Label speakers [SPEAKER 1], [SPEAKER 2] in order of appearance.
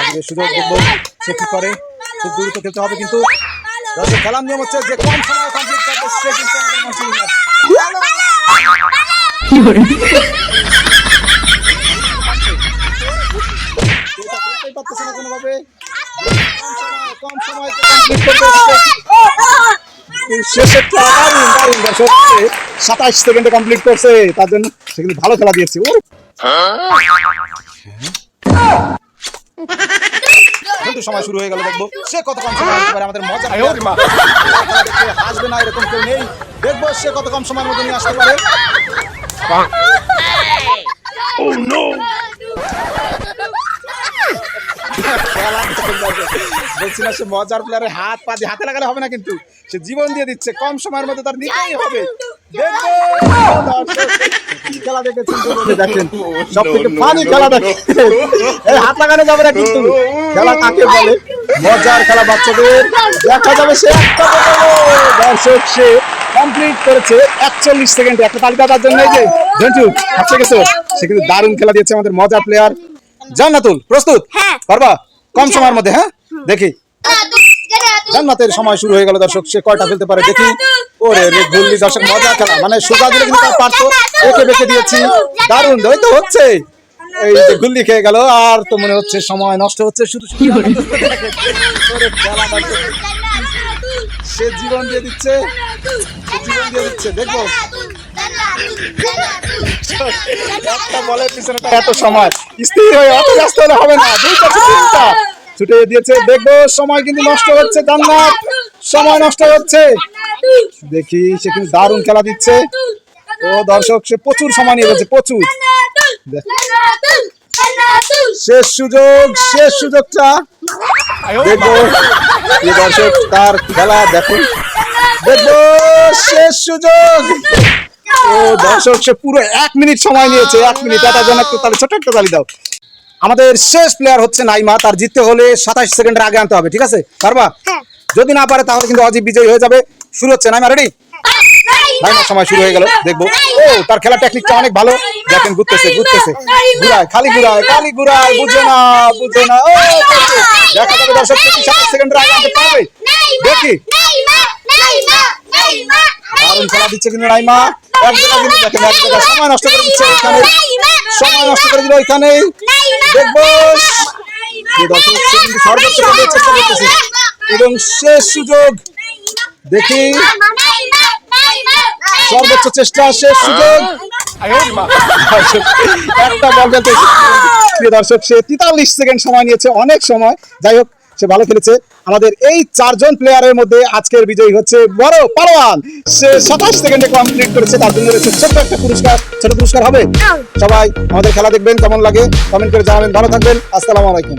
[SPEAKER 1] আজকে সুযোগ দেখব সে কি করে খুব দ্রুত খেলতে হবে কিন্তু খেলার নিয়ম হচ্ছে যে কম সময় কমপ্লিট করবে সে কিন্তু কোনোভাবে। কম সময়- করবে সাতাশ সেকেন্ডে কমপ্লিট করছে তার জন্য সে কিন্তু ভালো খেলা দিয়েছে। ও কিন্তু সময় শুরু হয়ে গেল দেখব। সে কত কম সময় হতে পারে আমাদের মজা হাসবে না এরকম কেউ নেই। দেখব সে কত কম সময়ের মধ্যে নিয়ে আসতে পারে খেলা বলছি না সে মজার প্লেয়ারের হাত পা দিয়ে হাতে লাগালে হবে না কিন্তু। সে জীবন দিয়ে দিচ্ছে কম সময়ের মধ্যে তার নিতেই হবে। দেখব দর্শক, কি খেলা দেখেছেন দেখেন সব থেকে ফানি খেলা দেখেন। হাত লাগানো যাবে না কিন্তু। খেলা কাকে বলে? মজার খেলা বাচ্চাদের। দেখা যাবে সে একটা দর্শক সে কমপ্লিট করেছে একচল্লিশ সেকেন্ড। একটা তালিকা তার জন্য এই যে ঝন্টু হাসে গেছে সে কিন্তু দারুণ খেলা দিয়েছে আমাদের মজার প্লেয়ার জান্নাতুল প্রস্তুত?
[SPEAKER 2] হ্যাঁ।
[SPEAKER 1] পারবা? কম সময়ের মধ্যে হ্যাঁ? দেখি। জান্নাতের সময় শুরু হয়ে গেল দর্শক সে কয়টা ফেলতে পারে দেখি। ওরে রে গুল্লি দর্শক মজা খেলা। মানে সোজা দিলে কিন্তু তার পারতো একে বেঁকে দিয়েছি। দারুণ ওই তো হচ্ছে। এই যে গুল্লি খেয়ে গেল আর তো মনে হচ্ছে সময় নষ্ট হচ্ছে শুধু শুধু ওরে খেলা সে জীবন দিয়ে দিচ্ছে জীবন দিয়ে দিচ্ছে দেখব। একটা বলের পিছনে এত সময়। স্থির হয়ে অত ব্যস্ত হলে হবে না। দুই পাশে তিনটা। ছুটে দিয়েছে, দেখব সময় কিন্তু নষ্ট হচ্ছে, জান্নাত। সময় নষ্ট হচ্ছে। দেখি সে কিন্তু দারুণ খেলা দিচ্ছে। ও দর্শক, সে প্রচুর সময় নিয়ে গেছে, প্রচুর। শেষ সুযোগ, শেষ সুযোগটা। দেখব দর্শক, তার খেলা দেখুন দেখব শেষ সুযোগ। ও দর্শক সে পুরো এক মিনিট সময় নিয়েছে এক মিনিট। এটার জন্য একটু তাহলে ছোট একটা তালি দাও। আমাদের শেষ প্লেয়ার হচ্ছে নাইমা তার জিততে হলে সাতাশ সেকেন্ডের আগে আনতে হবে ঠিক আছে? পারবা?
[SPEAKER 2] হ্যাঁ।
[SPEAKER 1] যদি না পারে তাহলে কিন্তু অজিব বিজয়ী হয়ে যাবে। শুরু হচ্ছে নাইমা রেডি নাইমার সময় শুরু হয়ে গেল দেখব। ও তার খেলা টেকনিকটা অনেক ভালো। দেখেন ঘুরতেছে ঘুরতেছে। ঘুরায় খালি ঘুরায় খালি ঘুরায় বুঝে না বুঝে না। ও। দেখা যাবে দর্শক সাতাশ সেকেন্ডের আগে আনতে পারবে? দেখি। দারুণ খেলা দিচ্ছে কিন্তু নাইমা। নষ্ট করে সে এবং শেষ সুযোগ। দেখি। সর্বোচ্চ চেষ্টা, শেষ সুযোগ। একটা দর্শক, সে তেতাল্লিশ সেকেন্ড সময় নিয়েছে, অনেক সময়। যাই হোক সে ভালো খেলেছে আমাদের এই চারজন প্লেয়ারের মধ্যে আজকের বিজয়ী হচ্ছে বড় পালোয়ান সে সাতাশ সেকেন্ডে কমপ্লিট করেছে তার জন্য রয়েছে ছোট্ট একটা পুরস্কার। ছোট পুরস্কার হবে? সবাই আমাদের খেলা দেখবেন কেমন লাগে? কমেন্ট করে জানাবেন। ভালো থাকবেন। আসসালামু আলাইকুম।